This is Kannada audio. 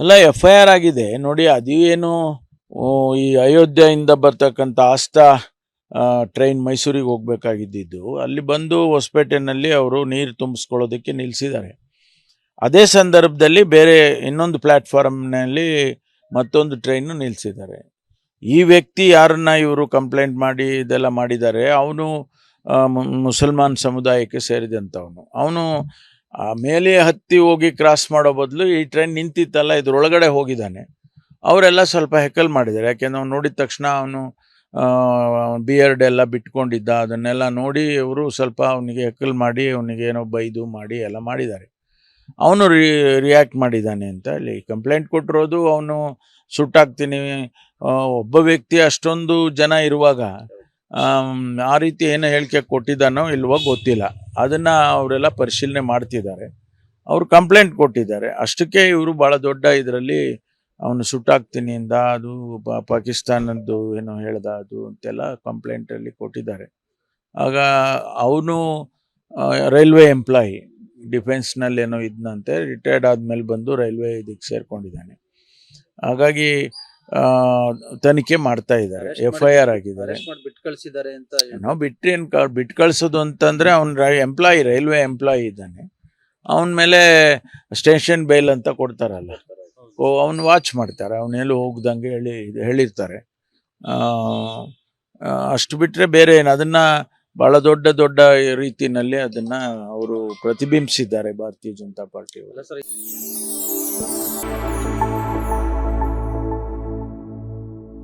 ಅಲ್ಲ ಎಫ್ ಐ ಆರ್ ಆಗಿದೆ. ನೋಡಿ, ಅದು ಏನು ಈ ಅಯೋಧ್ಯೆಯಿಂದ ಬರ್ತಕ್ಕಂತ ಆಸ್ತಾ ಟ್ರೈನ್ ಮೈಸೂರಿಗೆ ಹೋಗ್ಬೇಕಾಗಿದ್ದು ಅಲ್ಲಿ ಬಂದು ಹೊಸಪೇಟೆನಲ್ಲಿ ಅವರು ನೀರು ತುಂಬಿಸ್ಕೊಳ್ಳೋದಕ್ಕೆ ನಿಲ್ಲಿಸಿದ್ದಾರೆ ಅದೇ ಸಂದರ್ಭದಲ್ಲಿ ಬೇರೆ ಇನ್ನೊಂದು ಪ್ಲಾಟ್ಫಾರ್ಮ್ನಲ್ಲಿ ಮತ್ತೊಂದು ಟ್ರೈನು ನಿಲ್ಲಿಸಿದ್ದಾರೆ ಈ ವ್ಯಕ್ತಿ ಯಾರನ್ನ ಇವರು ಕಂಪ್ಲೇಂಟ್ ಮಾಡಿ ಇದೆಲ್ಲ ಮಾಡಿದ್ದಾರೆ, ಅವನು ಮುಸಲ್ಮಾನ್ ಸಮುದಾಯಕ್ಕೆ ಸೇರಿದಂಥವನು. ಅವನು ಆ ಮೇಲೆ ಹತ್ತಿ ಹೋಗಿ ಕ್ರಾಸ್ ಮಾಡೋ ಬದಲು ಈ ಟ್ರೈನ್ ನಿಂತಿತ್ತಲ್ಲ, ಇದ್ರೊಳಗಡೆ ಹೋಗಿದ್ದಾನೆ. ಅವರೆಲ್ಲ ಸ್ವಲ್ಪ ಹೆಕಲ್ ಮಾಡಿದ್ದಾರೆ. ಯಾಕೆಂದ್ರೆ ಅವ್ನು ನೋಡಿದ ತಕ್ಷಣ ಅವನು ಬಿಯರ್ಡ್ ಎಲ್ಲ ಬಿಟ್ಕೊಂಡಿದ್ದ. ಅದನ್ನೆಲ್ಲ ನೋಡಿ ಇವರು ಸ್ವಲ್ಪ ಅವನಿಗೆ ಹೆಕಲ್ ಮಾಡಿ, ಅವನಿಗೆ ಏನೋ ಬೈದು ಮಾಡಿ ಎಲ್ಲ ಮಾಡಿದ್ದಾರೆ. ಅವನು ರಿಯಾಕ್ಟ್ ಮಾಡಿದ್ದಾನೆ ಅಂತ ಹೇಳಿ ಕಂಪ್ಲೇಂಟ್ ಕೊಟ್ಟಿರೋದು. ಅವನು ಸುಟ್ಟಾಕ್ತೀನಿ ಒಬ್ಬ ವ್ಯಕ್ತಿ ಅಷ್ಟೊಂದು ಜನ ಇರುವಾಗ ಆ ರೀತಿ ಏನು ಹೇಳಿಕೆ ಕೊಟ್ಟಿದ್ದಾನೋ ಇಲ್ವೋ ಗೊತ್ತಿಲ್ಲ. ಅದನ್ನು ಅವರೆಲ್ಲ ಪರಿಶೀಲನೆ ಮಾಡ್ತಿದ್ದಾರೆ. ಅವರು ಕಂಪ್ಲೇಂಟ್ ಕೊಟ್ಟಿದ್ದಾರೆ. ಅಷ್ಟಕ್ಕೆ ಇವರು ಭಾಳ ದೊಡ್ಡ ಇದರಲ್ಲಿ ಅವನು ಸುಟ್ಟಾಗ್ತೀನಿ ಅದು ಪಾ- ಪಾಕಿಸ್ತಾನದ್ದು ಏನೋ ಹೇಳ್ದ, ಅದು ಅಂತೆಲ್ಲ ಕಂಪ್ಲೇಂಟಲ್ಲಿ ಕೊಟ್ಟಿದ್ದಾರೆ. ಆಗ ಅವನು ರೈಲ್ವೆ ಎಂಪ್ಲಾಯಿ ಡಿಫೆನ್ಸ್ನಲ್ಲಿ ಏನೋ ಇದ್ನಂತೆ, ರಿಟೈರ್ಡ್ ಆದಮೇಲೆ ಬಂದು ರೈಲ್ವೆ ಇದಕ್ಕೆ ಸೇರ್ಕೊಂಡಿದ್ದಾನೆ. ಹಾಗಾಗಿ ತನಿಖೆ ಮಾಡ್ತಾ ಇದ್ದಾರೆ ಎಫ್ ಐ ಆರ್ ಆಗಿದ್ದಾರೆ. ಬಿಟ್ಟು ಕಳಿಸಿದ್ದಾರೆ ಅಂತ. ನಾವು ಬಿಟ್ಟು ಏನು ಬಿಟ್ಟು ಕಳಿಸೋದು ಅಂತಂದರೆ ಅವ್ನು ಎಂಪ್ಲಾಯಿ ರೈಲ್ವೆ ಎಂಪ್ಲಾಯಿ ಇದ್ದಾನೆ. ಅವನ ಮೇಲೆ ಸ್ಟೇಷನ್ ಬೇಲ್ ಅಂತ ಕೊಡ್ತಾರಲ್ಲ. ಓ ಅವನು ವಾಚ್ ಮಾಡ್ತಾರೆ ಅವನೆಲ್ಲೂ ಹೋಗ್ದಂಗೆ ಹೇಳಿ ಹೇಳಿರ್ತಾರೆ. ಅಷ್ಟು ಬಿಟ್ಟರೆ ಬೇರೆ ಏನು ಅದನ್ನು ಬಹಳ ದೊಡ್ಡ ದೊಡ್ಡ ರೀತಿಯಲ್ಲಿ ಅದನ್ನು ಅವರು ಪ್ರತಿಬಿಂಬಿಸಿದ್ದಾರೆ ಭಾರತೀಯ ಜನತಾ ಪಾರ್ಟಿಯವರು